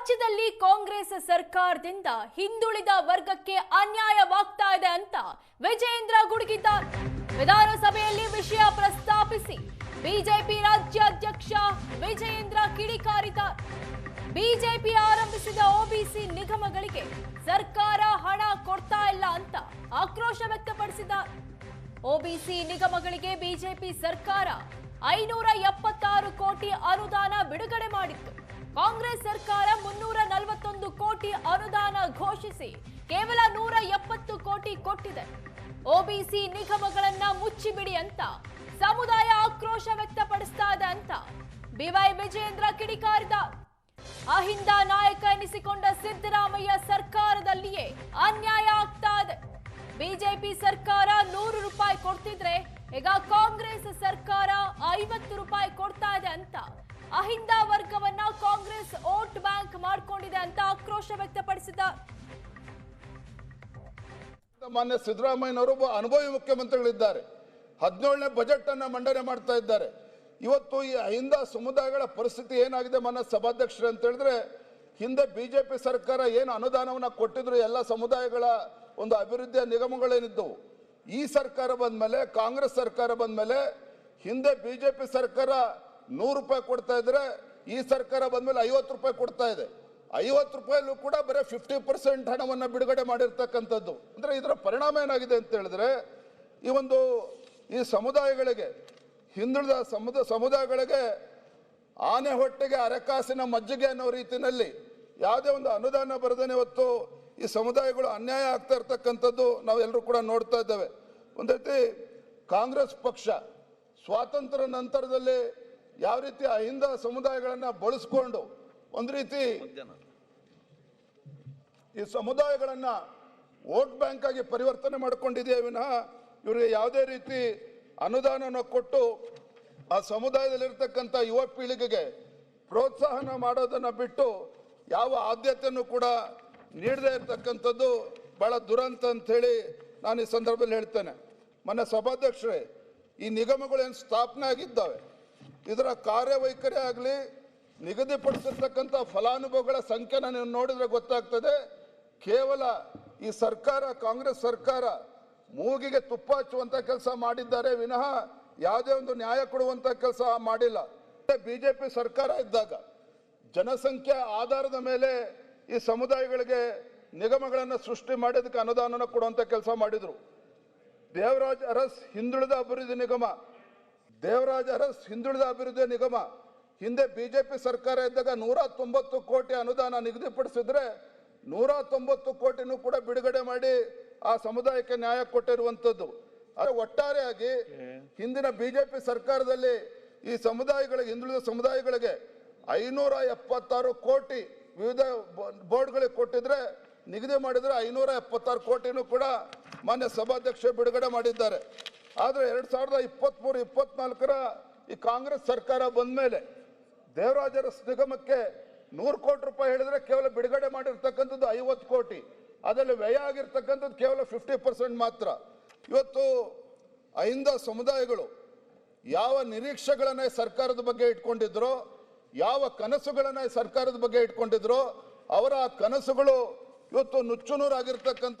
ರಾಜ್ಯದಲ್ಲಿ ಕಾಂಗ್ರೆಸ್ ಸರ್ಕಾರದಿಂದ ಹಿಂದುಳಿದ ವರ್ಗಕ್ಕೆ ಅನ್ಯಾಯವಾಗ್ತಾ ಇದೆ ಅಂತ ವಿಜಯೇಂದ್ರ ಗುಡುಗಿದ್ದಾರೆ. ವಿಧಾನಸಭೆಯಲ್ಲಿ ವಿಷಯ ಪ್ರಸ್ತಾಪಿಸಿ ಬಿಜೆಪಿ ರಾಜ್ಯಾಧ್ಯಕ್ಷ ವಿಜಯೇಂದ್ರ ಕಿಡಿಕಾರಿದ್ದಾರೆ. ಬಿಜೆಪಿ ಆರಂಭಿಸಿದ ಒಬಿಸಿ ನಿಗಮಗಳಿಗೆ ಸರ್ಕಾರ ಹಣ ಕೊಡ್ತಾ ಇಲ್ಲ ಅಂತ ಆಕ್ರೋಶ ವ್ಯಕ್ತಪಡಿಸಿದ ಒಬಿಸಿ ನಿಗಮಗಳಿಗೆ ಬಿಜೆಪಿ ಸರ್ಕಾರ ಐನೂರ ಎಪ್ಪತ್ತಾರು ಕೋಟಿ ಅನುದಾನ ಬಿಡುಗಡೆ ಮಾಡಿತ್ತು. ಕಾಂಗ್ರೆಸ್ ಸರ್ಕಾರ ಮುನ್ನೂರ ನಲವತ್ತೊಂದು ಕೋಟಿ ಅನುದಾನ ಘೋಷಿಸಿ ಕೇವಲ ನೂರ ಎಪ್ಪತ್ತು ಕೋಟಿ ಕೊಟ್ಟಿದೆ. ಒಬಿಸಿ ನಿಗಮಗಳನ್ನ ಮುಚ್ಚಿಬಿಡಿ ಅಂತ, ಸಮುದಾಯ ಆಕ್ರೋಶ ವ್ಯಕ್ತಪಡಿಸ್ತಾ ಇದೆ ಅಂತ ಬಿವೈ ವಿಜೇಂದ್ರ ಕಿಡಿಕಾರಿದ. ಅಹಿಂದ ನಾಯಕ ಎನಿಸಿಕೊಂಡ ಸಿದ್ದರಾಮಯ್ಯ ಸರ್ಕಾರದಲ್ಲಿಯೇ ಅನ್ಯಾಯ ಆಗ್ತಾ ಇದೆ. ಬಿಜೆಪಿ ಸರ್ಕಾರ ನೂರು ರೂಪಾಯಿ ಕೊಡ್ತಿದ್ರೆ, ಈಗ ಕಾಂಗ್ರೆಸ್ ಸರ್ಕಾರ ಆಕ್ರೋಶ ವ್ಯಕ್ತಪಡಿಸಿದ ಮಾನ್ಯ ಸಿದ್ದರಾಮಯ್ಯನವರು ಅನುಭವಿ ಮುಖ್ಯಮಂತ್ರಿಗಳಿದ್ದಾರೆ. ಹದಿನೇಳನೇ ಬಜೆಟ್ ಅನ್ನ ಮಂಡನೆ ಮಾಡ್ತಾ ಇದ್ದಾರೆ. ಇವತ್ತು ಈ ಅಹಿಂದ ಸಮುದಾಯಗಳ ಪರಿಸ್ಥಿತಿ ಏನಾಗಿದೆ ಮಾನ್ಯ ಸಭಾಧ್ಯಕ್ಷರು ಅಂತ ಹೇಳಿದ್ರೆ, ಹಿಂದೆ ಬಿಜೆಪಿ ಸರ್ಕಾರ ಏನು ಅನುದಾನವನ್ನ ಕೊಟ್ಟಿದ್ರು ಎಲ್ಲ ಸಮುದಾಯಗಳ ಒಂದು ಅಭಿವೃದ್ಧಿಯ ನಿಗಮಗಳೇನಿದ್ದವು. ಈ ಸರ್ಕಾರ ಬಂದ ಮೇಲೆ ಕಾಂಗ್ರೆಸ್ ಸರ್ಕಾರ ಬಂದ ಮೇಲೆ ಹಿಂದೆ ಬಿಜೆಪಿ ಸರ್ಕಾರ ನೂರು ರೂಪಾಯಿ ಕೊಡ್ತಾ ಇದ್ರೆ, ಈ ಸರ್ಕಾರ ಬಂದ ಮೇಲೆ ಐವತ್ತು ರೂಪಾಯಿ ಕೊಡ್ತಾ ಇದೆ. ಐವತ್ತು ರೂಪಾಯಲ್ಲೂ ಕೂಡ ಬರೀ ಫಿಫ್ಟಿ ಪರ್ಸೆಂಟ್ ಹಣವನ್ನು ಬಿಡುಗಡೆ ಮಾಡಿರ್ತಕ್ಕಂಥದ್ದು. ಅಂದರೆ ಇದರ ಪರಿಣಾಮ ಏನಾಗಿದೆ ಅಂತ ಹೇಳಿದ್ರೆ, ಈ ಒಂದು, ಈ ಸಮುದಾಯಗಳಿಗೆ, ಹಿಂದುಳಿದ ಸಮುದ, ಸಮುದಾಯಗಳಿಗೆ ಆನೆ ಹೊಟ್ಟೆಗೆ ಅರೆಕಾಸಿನ ಮಜ್ಜಿಗೆ ಅನ್ನೋ ರೀತಿಯಲ್ಲಿ ಯಾವುದೇ ಒಂದು ಅನುದಾನ ಬರದೇ ಇವತ್ತು ಈ ಸಮುದಾಯಗಳು ಅನ್ಯಾಯ ಆಗ್ತಾ ಇರ್ತಕ್ಕಂಥದ್ದು ನಾವೆಲ್ಲರೂ ಕೂಡ ನೋಡ್ತಾ ಇದ್ದೇವೆ. ಒಂದು ರೀತಿ ಕಾಂಗ್ರೆಸ್ ಪಕ್ಷ ಸ್ವಾತಂತ್ರ್ಯ ನಂತರದಲ್ಲಿ ಯಾವ ರೀತಿ ಅಹಿಂದ ಸಮುದಾಯಗಳನ್ನು ಬಳಸ್ಕೊಂಡು ಒಂದು ರೀತಿ ಈ ಸಮುದಾಯಗಳನ್ನ ವೋಟ್ ಬ್ಯಾಂಕ್ ಆಗಿ ಪರಿವರ್ತನೆ ಮಾಡಿಕೊಂಡಿದೆಯೇ ವಿನಃ ಇವರಿಗೆ ಯಾವುದೇ ರೀತಿ ಅನುದಾನವನ್ನು ಕೊಟ್ಟು ಆ ಸಮುದಾಯದಲ್ಲಿರ್ತಕ್ಕಂಥ ಯುವ ಪೀಳಿಗೆಗೆ ಪ್ರೋತ್ಸಾಹನ ಮಾಡೋದನ್ನ ಬಿಟ್ಟು ಯಾವ ಆದ್ಯತೆಯನ್ನು ಕೂಡ ನೀಡದೇ ಇರತಕ್ಕಂಥದ್ದು ಬಹಳ ದುರಂತ ಅಂತ ಹೇಳಿ ನಾನು ಈ ಸಂದರ್ಭದಲ್ಲಿ ಹೇಳ್ತೇನೆ. ಮೊನ್ನೆ ಸಭಾಧ್ಯಕ್ಷರೇ ಈ ನಿಗಮಗಳು ಏನು ಸ್ಥಾಪನೆ ಆಗಿದ್ದಾವೆ? ಇದರ ಕಾರ್ಯವೈಖರಿ ಆಗಲಿ ನಿಗದಿಪಡಿಸಿರ್ತಕ್ಕಂಥ ಫಲಾನುಭವಿಗಳ ಸಂಖ್ಯೆನ ನೀವು ನೋಡಿದ್ರೆ ಗೊತ್ತಾಗ್ತದೆ. ಕೇವಲ ಈ ಸರ್ಕಾರ, ಕಾಂಗ್ರೆಸ್ ಸರ್ಕಾರ ಮೂಗಿಗೆ ತುಪ್ಪ ಹಚ್ಚುವಂಥ ಕೆಲಸ ಮಾಡಿದ್ದಾರೆ ವಿನಃ ಯಾವುದೇ ಒಂದು ನ್ಯಾಯ ಕೊಡುವಂತ ಕೆಲಸ ಮಾಡಿಲ್ಲ. ಬಿ ಜೆ ಪಿ ಸರ್ಕಾರ ಇದ್ದಾಗ ಜನಸಂಖ್ಯೆ ಆಧಾರದ ಮೇಲೆ ಈ ಸಮುದಾಯಗಳಿಗೆ ನಿಗಮಗಳನ್ನು ಸೃಷ್ಟಿ ಮಾಡೋದಕ್ಕೆ ಅನುದಾನನ ಕೊಡುವಂತ ಕೆಲಸ ಮಾಡಿದ್ರು. ದೇವರಾಜ್ ಅರಸ್ ಹಿಂದುಳಿದ ಅಭಿವೃದ್ಧಿ ನಿಗಮ, ದೇವರಾಜ್ ಅರಸ್ ಹಿಂದುಳಿದ ಅಭಿವೃದ್ಧಿ ನಿಗಮ ಹಿಂದೆ ಬಿಜೆಪಿ ಸರ್ಕಾರ ಇದ್ದಾಗ ನೂರ ತೊಂಬತ್ತು ಕೋಟಿ ಅನುದಾನ ನಿಗದಿಪಡಿಸಿದ್ರೆ ನೂರ ತೊಂಬತ್ತು ಕೋಟಿನೂ ಕೂಡ ಬಿಡುಗಡೆ ಮಾಡಿ ಆ ಸಮುದಾಯಕ್ಕೆ ನ್ಯಾಯ ಕೊಟ್ಟಿರುವಂಥದ್ದು. ಆದರೆ ಒಟ್ಟಾರೆಯಾಗಿ ಹಿಂದಿನ ಬಿಜೆಪಿ ಸರ್ಕಾರದಲ್ಲಿ ಈ ಸಮುದಾಯಗಳಿಗೆ, ಹಿಂದುಳಿದ ಸಮುದಾಯಗಳಿಗೆ ಐನೂರ ಎಪ್ಪತ್ತಾರು ಕೋಟಿ ವಿವಿಧ ಬೋರ್ಡ್ಗಳಿಗೆ ಕೊಟ್ಟಿದ್ರೆ, ನಿಗದಿ ಮಾಡಿದ್ರೆ ಐನೂರ ಎಪ್ಪತ್ತಾರು ಕೋಟಿನೂ ಕೂಡ ಮಾನ್ಯ ಸಭಾಧ್ಯಕ್ಷ ಬಿಡುಗಡೆ ಮಾಡಿದ್ದಾರೆ. ಆದರೆ ಎರಡು ಸಾವಿರದ ಇಪ್ಪತ್ತ್ಮೂರು ಇಪ್ಪತ್ನಾಲ್ಕರ ಈ ಕಾಂಗ್ರೆಸ್ ಸರ್ಕಾರ ಬಂದ ಮೇಲೆ ದೇವರಾಜರ ನಿಗಮಕ್ಕೆ ನೂರು ಕೋಟಿ ರೂಪಾಯಿ ಹೇಳಿದ್ರೆ ಕೇವಲ ಬಿಡುಗಡೆ ಮಾಡಿರ್ತಕ್ಕಂಥದ್ದು ಐವತ್ತು ಕೋಟಿ. ಅದರಲ್ಲಿ ವ್ಯಯ ಆಗಿರ್ತಕ್ಕಂಥದ್ದು ಕೇವಲ ಫಿಫ್ಟಿ ಪರ್ಸೆಂಟ್ ಮಾತ್ರ. ಇವತ್ತು ಅಹಿಂದ ಸಮುದಾಯಗಳು ಯಾವ ನಿರೀಕ್ಷೆಗಳನ್ನ ಸರ್ಕಾರದ ಬಗ್ಗೆ ಇಟ್ಕೊಂಡಿದ್ರೋ, ಯಾವ ಕನಸುಗಳನ್ನ ಸರ್ಕಾರದ ಬಗ್ಗೆ ಇಟ್ಕೊಂಡಿದ್ರೋ, ಅವರ ಕನಸುಗಳು ಇವತ್ತು ನುಚ್ಚುನೂರಾಗಿರ್ತಕ್ಕಂಥ